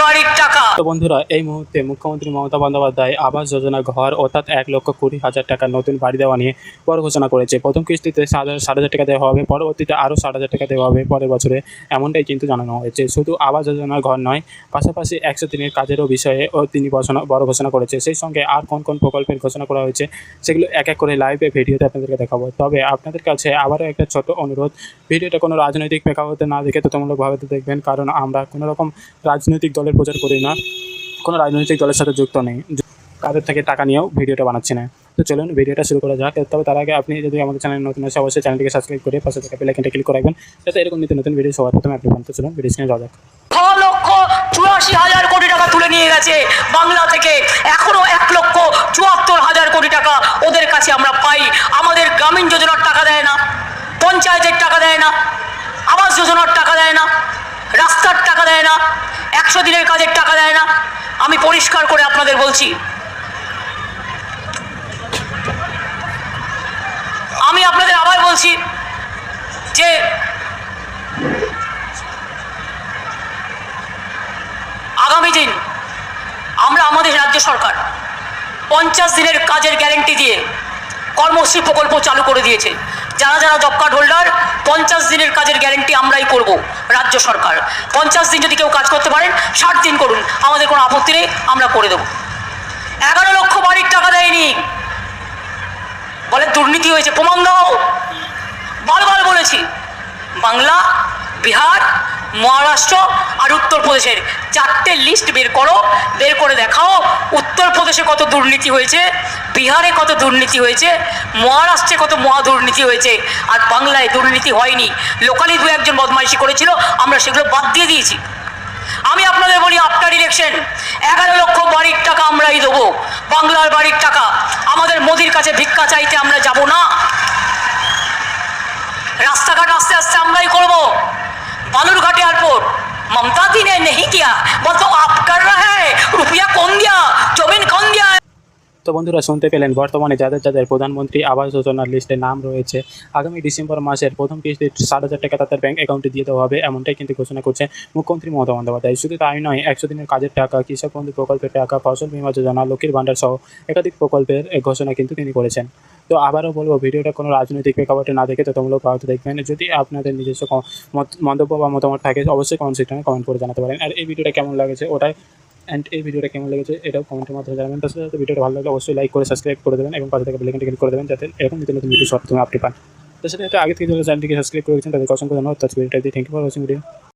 বাড়ির টাকা তো বন্ধুরা, এই মুহূর্তে মুখ্যমন্ত্রী মমতা বন্দ্যোপাধ্যায় আবাস যোজনা ঘর অর্থাৎ এক লক্ষ কুড়ি হাজার টাকা নতুন বাড়ি দেওয়া নিয়ে বড় ঘোষণা করেছে। প্রথম কিস্তিতে সাত হাজার টাকা দেওয়া হবে, পরবর্তীতে আরও ষাট হাজার টাকা দেওয়া হবে পরের বছরে। এমনটাই কিন্তু জানানো হয়েছে। শুধু আবাস যোজনার ঘর নয়, পাশাপাশি একশো দিনের কাজেরও বিষয়ে তিনি ঘোষণা, বড় ঘোষণা করেছে। সেই সঙ্গে আর কোন কোন প্রকল্পের ঘোষণা করা হয়েছে সেগুলো এক এক করে লাইভে ভিডিওতে আপনাদেরকে দেখাবো। তবে আপনাদের কাছে আবারও একটা ছোট অনুরোধ, ভিডিওটা কোনো রাজনৈতিক প্রেক্ষাপটে না দেখে তুলনামূলকভাবে দেখবেন, কারণ আমরা কোনো রকম রাজনৈতিক দলের প্রচার করি না। কোনো রাজনৈতিক দলের সাথে যুক্ত নেই। কাদের থেকে টাকা নিয়েও ভিডিওটা বানাচ্ছি না। তো চলুন ভিডিওটা শুরু করা যাক। তবে তার আগে আপনি যদি আমাদের চ্যানেল নতুন আছে অবশ্যই চ্যানেলটিকে সাবস্ক্রাইব করে পাশে থাকা বেলাইকনটা ক্লিক করে রাখবেন। যাতে এরকম নিত্য নতুন ভিডিও সবার প্রথমে আপনি পান তো চলুন ভিডিও স্ক্রিনে যাওয়া যাক। লক্ষ চুরাশি হাজার কোটি টাকা তুলে নিয়ে গেছে বাংলা থেকে। এখনও এক লক্ষ চুয়াত্তর হাজার কোটি টাকা ওদের কাছে আমরা পাই। আমাদের গ্রামীণ যোজনার টাকা দেয় না, পঞ্চায়েতের টাকা দেয় না, আবাস যোজনার টাকা দেয় না, রাস্তার টাকা দেয় না, একশো দিনের কাজের টাকা দেয় না আমি পরিষ্কার করে আপনাদের বলছি। আমি আপনাদের আবার বলছি যে আগামী দিন আমরা আমাদের রাজ্য সরকার পঞ্চাশ দিনের কাজের গ্যারেন্টি দিয়ে কর্মশ্রী প্রকল্প চালু করে দিয়েছে। যারা যারা জব কার্ড হোল্ডার পঞ্চাশ দিনের কাজের গ্যারেন্টি আমরাই করব। রাজ্য সরকার। পঞ্চাশ দিন যদি কেউ কাজ করতে পারেন ষাট দিন করুন। আমাদের কোনো আপত্তি নেই, আমরা করে দেবো। এগারো লক্ষ বাড়ির টাকা দেয়নি। বলে দুর্নীতি হয়েছে, প্রমাণ দাও। বারবার বলেছি, বাংলা, বিহার, মহারাষ্ট্র আর উত্তরপ্রদেশের চারটে লিস্ট বের করো, বের করে দেখাও, উত্তরপ্রদেশে কত দুর্নীতি হয়েছে, বিহারে কত দুর্নীতি হয়েছে, মহারাষ্ট্রে কত মহা দুর্নীতি হয়েছে, আর বাংলায় দুর্নীতি হয়নি। লোকালি দু একজন বদমাইশি করেছিল, আমরা সেগুলো বাদ দিয়ে দিয়েছি। আমি আপনাদের বলি আফটার ইলেকশন এগারো লক্ষ বাড়ির টাকা আমরাই দেবো, বাংলার বাড়ির টাকা। আমাদের মোদির কাছে ভিক্ষা চাইতে আমরা যাব না। রাস্তাঘাট আস্তে আস্তে আমরাই করব। বালুরঘাটে এয়ারপোর্ট ममता दी ने नहीं किया वो तो आप कर रहे हैं रुपया कौन दिया जमीन कौन दिया তো বন্ধুরা শুনতে পেলেন বর্তমানে যাদের যাদের প্রধানমন্ত্রী আবাস যোজনার লিস্টে নাম রয়েছে আগামী ডিসেম্বর মাসের প্রথম কিস্তি ষাট হাজার টাকা তাদের ব্যাংক অ্যাকাউন্টে দিয়ে দেওয়া হবে এমনটাই কিন্তু ঘোষণা করছে মুখ্যমন্ত্রী মমতা বন্দ্যোপাধ্যায় শুধু তাই নয় একশো দিনের কাজের টাকা কৃষক বন্ধু প্রকল্পের টাকা ফসল বীমা যোজনা লক্ষ্মীর ভাণ্ডার সহ একাধিক প্রকল্পের এ ঘোষণা কিন্তু তিনি করেছেন তো আবারও বলব, ভিডিওটা কোনো রাজনৈতিক প্রেক্ষাপটে না দেখে ততমূলক ভারতে দেখবেন। যদি আপনাদের নিজস্ব মন্তব্য বা মতামত থাকে, অবশ্যই কমেন্ট সেকশনে কমেন্ট করে জানাতে পারেন। আর এই ভিডিওটা কেমন লাগেছে ওটাই অ্যান্ড এই ভিডিওটা কেমন লেগেছে এটাও কমেন্টের মাধ্যমে জানাবেন। তার সাথে ভিডিওটা ভালো লাগলে অবশ্যই লাইক করে সাবস্ক্রাইব করে দেবেন এবং পাশে থেকে ক্লিক করে দেবেন যাতে এরকম নতুন নতুন ভিডিও সব আপনি পান। তার সাথে আগে থেকে যারা চ্যানেলটিকে সাবস্ক্রাইব করেছেন, তাদেরকে অসংখ্য ধন্যবাদ। তার ভিডিওটা দিয়ে thank you for watching video